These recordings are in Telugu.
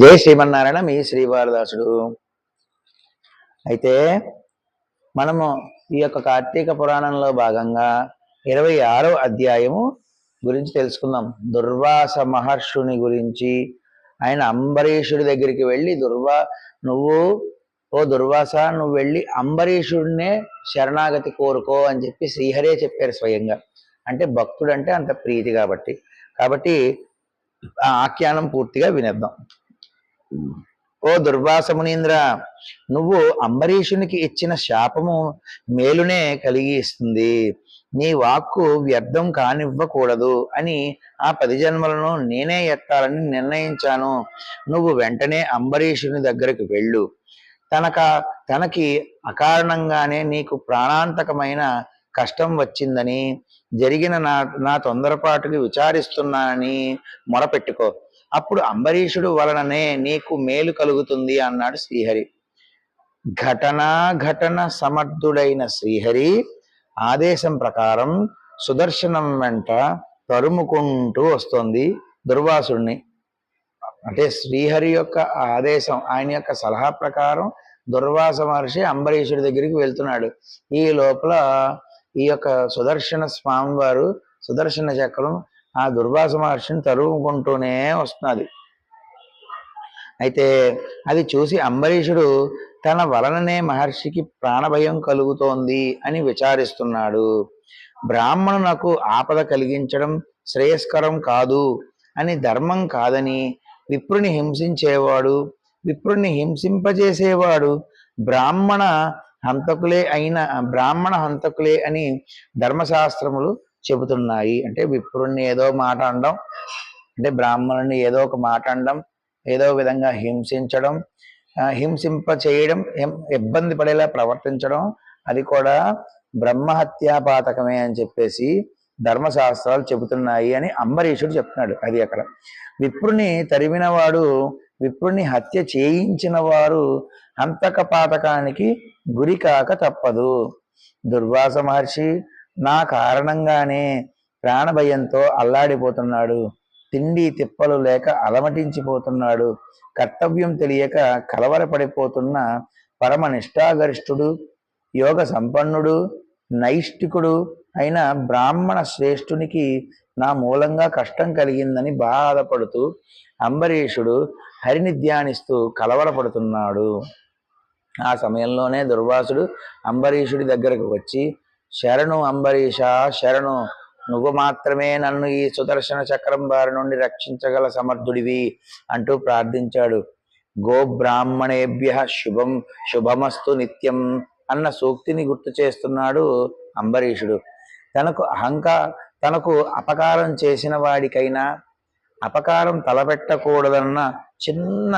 జై శ్రీమన్నారాయణ మీ శ్రీవారదాసుడు. అయితే మనము ఈ యొక్క కార్తీక పురాణంలో భాగంగా ఇరవై ఆరో అధ్యాయము గురించి తెలుసుకుందాం. దుర్వాస మహర్షుని గురించి. ఆయన అంబరీషుడి దగ్గరికి వెళ్ళి దుర్వా నువ్వు ఓ దుర్వాస నువ్వు వెళ్ళి అంబరీషుడినే శరణాగతి కోరుకో అని చెప్పి శ్రీహరే చెప్పారు స్వయంగా. అంటే భక్తుడు అంటే అంత ప్రీతి కాబట్టి. కాబట్టి ఆ ఆఖ్యానం పూర్తిగా వినేద్దాం. ఓ దుర్వాసమునీంద్ర నువ్వు అంబరీషునికి ఇచ్చిన శాపము మేలునే కలిగిస్తుంది. నీ వాక్కు వ్యర్థం కానివ్వకూడదు అని ఆ పది జన్మలను నేనే ఎత్తాలని నిర్ణయించాను. నువ్వు వెంటనే అంబరీషుని దగ్గరికి వెళ్ళు. తనక తనకి అకారణంగానే నీకు ప్రాణాంతకమైన కష్టం వచ్చిందని జరిగిన నా నా తొందరపాటుకి విచారిస్తున్నానని మొరపెట్టుకో. అప్పుడు అంబరీషుడు వలననే నీకు మేలు కలుగుతుంది అన్నాడు శ్రీహరి. ఘటనా ఘటన సమర్థుడైన శ్రీహరి ఆదేశం ప్రకారం సుదర్శనం వెంట తరుముకుంటూ వస్తోంది దుర్వాసుడిని. అంటే శ్రీహరి యొక్క ఆదేశం ఆయన యొక్క సలహా ప్రకారం దుర్వాస మహర్షి అంబరీషుడి దగ్గరికి వెళ్తున్నాడు. ఈ లోపల ఈ యొక్క సుదర్శన స్వామివారు సుదర్శన చక్రం ఆ దుర్వాస మహర్షిని తరుముకుంటూనే వస్తున్నది. అయితే అది చూసి అంబరీషుడు తన వలననే మహర్షికి ప్రాణభయం కలుగుతోంది అని విచారిస్తున్నాడు. బ్రాహ్మణునకు ఆపద కలిగించడం శ్రేయస్కరం కాదు అని ధర్మం కాదని విప్రుని హింసించేవాడు విప్రుని హింసింపజేసేవాడు బ్రాహ్మణ హంతకులే అయిన బ్రాహ్మణ హంతకులే అని ధర్మశాస్త్రములు చెబుతున్నాయి. అంటే విప్రుణ్ణి ఏదో మాట అనడం అంటే బ్రాహ్మణుని ఏదో ఒక మాట అనడం ఏదో విధంగా హింసించడం హింసింప చేయడం ఇబ్బంది పడేలా ప్రవర్తించడం అది కూడా బ్రహ్మహత్యా పాతకమే అని చెప్పేసి ధర్మశాస్త్రాలు చెబుతున్నాయి అని అంబరీషుడు చెప్తున్నాడు అది అక్కడ. విప్రుని తరిమిన వాడు విప్రుని హత్య చేయించిన వారు హంతక పాతకానికి గురి కాక తప్పదు. దుర్వాస మహర్షి నా కారణంగానే ప్రాణభయంతో అల్లాడిపోతున్నాడు. తిండి తిప్పలు లేక అలమటించిపోతున్నాడు. కర్తవ్యం తెలియక కలవరపడిపోతున్న పరమ నిష్ఠాగరిష్ఠుడు యోగ సంపన్నుడు నైష్టికుడు అయిన బ్రాహ్మణ శ్రేష్ఠునికి నా మూలంగా కష్టం కలిగిందని బాధపడుతూ అంబరీషుడు హరిని ధ్యానిస్తూ కలవరపడుతున్నాడు. ఆ సమయంలోనే దుర్వాసుడు అంబరీషుడి దగ్గరకు వచ్చి శరణు అంబరీష శరణు. నువ్వు మాత్రమే నన్ను ఈ సుదర్శన చక్రం వారి నుండి రక్షించగల సమర్థుడివి అంటూ ప్రార్థించాడు. గో బ్రాహ్మణేభ్య శుభం శుభమస్తు నిత్యం అన్న సూక్తిని గుర్తు చేస్తున్నాడు అంబరీషుడు. తనకు అహంకా తనకు అపకారం చేసిన వాడికైనా అపకారం తలపెట్టకూడదన్న చిన్న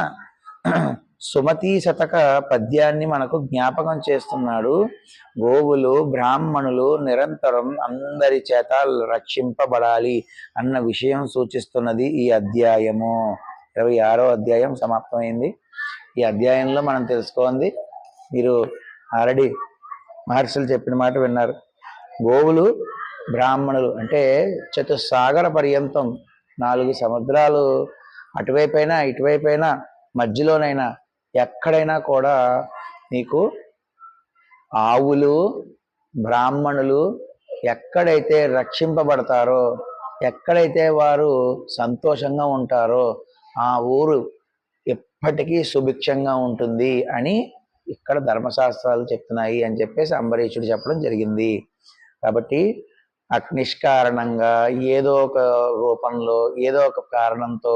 సుమతీ శతక పద్యాన్ని మనకు జ్ఞాపకం చేస్తున్నాడు. గోవులు బ్రాహ్మణులు నిరంతరం అందరి చేత రక్షింపబడాలి అన్న విషయం సూచిస్తున్నది ఈ అధ్యాయము. ఇరవై ఆరో అధ్యాయం సమాప్తమైంది. ఈ అధ్యాయంలో మనం తెలుసుకోండి మీరు ఆల్రెడీ మహర్షులు చెప్పిన మాట విన్నారు. గోవులు బ్రాహ్మణులు అంటే చతుస్సాగర పర్యంతం నాలుగు సముద్రాలు అటువైపైనా ఇటువైపైనా మధ్యలోనైనా ఎక్కడైనా కూడా నీకు ఆవులు బ్రాహ్మణులు ఎక్కడైతే రక్షింపబడతారో ఎక్కడైతే వారు సంతోషంగా ఉంటారో ఆ ఊరు ఎప్పటికీ సుభిక్షంగా ఉంటుంది అని ఇక్కడ ధర్మశాస్త్రాలు చెప్తున్నాయి అని చెప్పేసి అంబరీషుడు చెప్పడం జరిగింది. కాబట్టి అగ్నిష్కారణంగా ఏదో ఒక రూపంలో ఏదో ఒక కారణంతో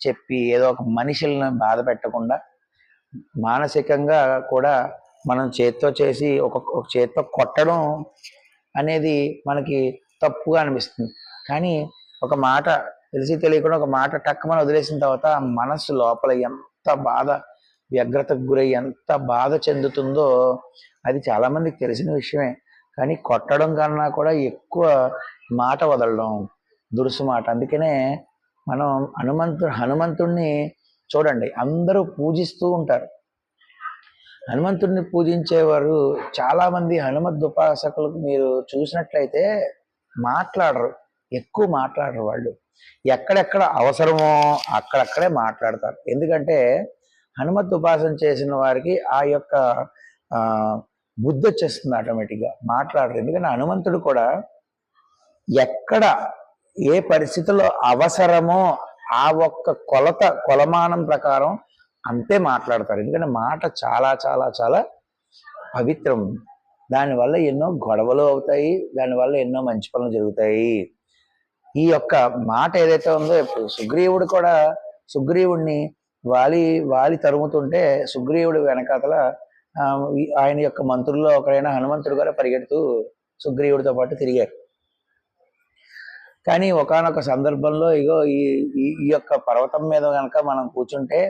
చెప్పి ఏదో ఒక మనుషులను బాధ పెట్టకుండా మానసికంగా కూడా మనం చేత్తో చేసి ఒక ఒక చేత్తో కొట్టడం అనేది మనకి తప్పుగా అనిపిస్తుంది. కానీ ఒక మాట తెలిసి తెలియకుండా ఒక మాట టక్కమని వదిలేసిన తర్వాత మనసు మనస్సు లోపల ఎంత బాధ వ్యగ్రతకు గురై ఎంత బాధ చెందుతుందో అది చాలామందికి తెలిసిన విషయమే. కానీ కొట్టడం కన్నా కూడా ఎక్కువ మాట వదలడం దురుసు మాట. అందుకనే మనం హనుమంతు హనుమంతుణ్ణి చూడండి అందరూ పూజిస్తూ ఉంటారు. హనుమంతుడిని పూజించేవారు చాలామంది హనుమద్ ఉపాసకులకు మీరు చూసినట్లయితే మాట్లాడరు ఎక్కువ మాట్లాడరు వాళ్ళు. ఎక్కడెక్కడ అవసరమో అక్కడక్కడే మాట్లాడతారు. ఎందుకంటే హనుమత్ ఉపాసన చేసిన వారికి ఆ యొక్క బుద్ధి వచ్చేస్తుంది ఆటోమేటిక్గా మాట్లాడరు. ఎందుకంటే హనుమంతుడు కూడా ఎక్కడ ఏ పరిస్థితుల్లో అవసరమో ఆ ఒక్క కొలత కొలమానం ప్రకారం అంతే మాట్లాడతారు. ఎందుకంటే మాట చాలా చాలా చాలా పవిత్రం. దానివల్ల ఎన్నో గొడవలు అవుతాయి దానివల్ల ఎన్నో మంచి పనులు జరుగుతాయి. ఈ యొక్క మాట ఏదైతే ఉందో సుగ్రీవుడు కూడా సుగ్రీవుడిని వాలి వాలి తరుముతుంటే సుగ్రీవుడు వెనకాతల ఆయన యొక్క మంత్రుల్లో ఒకరైన హనుమంతుడు కూడా పరిగెడుతూ సుగ్రీవుడితో పాటు తిరిగారు. కానీ ఒకానొక సందర్భంలో ఇగో ఈ ఈ- ఈ యొక్క పర్వతం మీద కనుక మనం కూర్చుంటే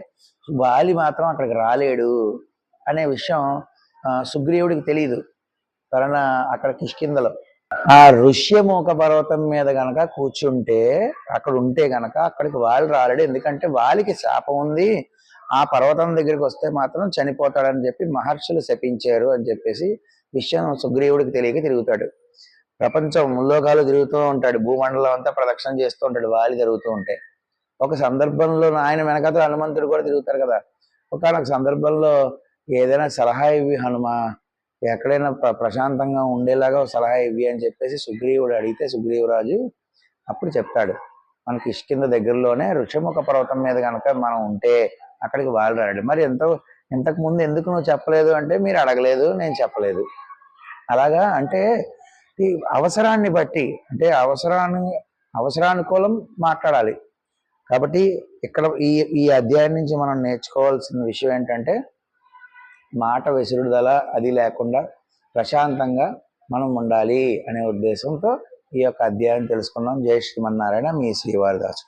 వాలి మాత్రం అక్కడికి రాలేడు అనే విషయం సుగ్రీవుడికి తెలియదు తన అక్కడ కిష్కిందలో ఆ ఋష్యమూక పర్వతం మీద గనక కూర్చుంటే అక్కడ ఉంటే గనక అక్కడికి వాళ్ళు రాలేడు. ఎందుకంటే వాలికి శాపం ఉంది. ఆ పర్వతం దగ్గరికి వస్తే మాత్రం చనిపోతాడని చెప్పి మహర్షులు శపించారు అని చెప్పేసి విషయం సుగ్రీవుడికి తెలియక తిరుగుతాడు. ప్రపంచం ముల్లోకాలు తిరుగుతూ ఉంటాడు. భూమండలం అంతా ప్రదక్షిణ చేస్తూ ఉంటాడు. వాలి తిరుగుతూ ఉంటే. ఒక సందర్భంలో ఆయన వెనకాల హనుమంతుడు కూడా తిరుగుతారు కదా. ఒకనొక సందర్భంలో ఏదైనా సలహా ఇవి హనుమా ఎక్కడైనా ప్ర- ప్రశాంతంగా ఉండేలాగా ఒక సలహా ఇవి అని చెప్పేసి సుగ్రీవుడు అడిగితే సుగ్రీవరాజు అప్పుడు చెప్తాడు. మనకి ఇష్కింద దగ్గరలోనే ఋషముఖ పర్వతం మీద కనుక మనం ఉంటే అక్కడికి వాళ్ళు రాడు మరి ఎంతో ఇంతకు ముందు ఎందుకు నువ్వు చెప్పలేదు అంటే మీరు అడగలేదు నేను చెప్పలేదు. అలాగా అంటే అవసరాన్ని బట్టి అంటే అవసరాన్ని అవసరానుకూలం మాట్లాడాలి. కాబట్టి ఇక్కడ ఈ ఈ అధ్యాయం నుంచి మనం నేర్చుకోవాల్సిన విషయం ఏంటంటే మాట విసురుదల అది లేకుండా ప్రశాంతంగా మనం ఉండాలి అనే ఉద్దేశంతో ఈ యొక్క అధ్యాయం తెలుసుకున్నాం. జై శ్రీమన్నారాయణ మీ శ్రీవారిదాసు.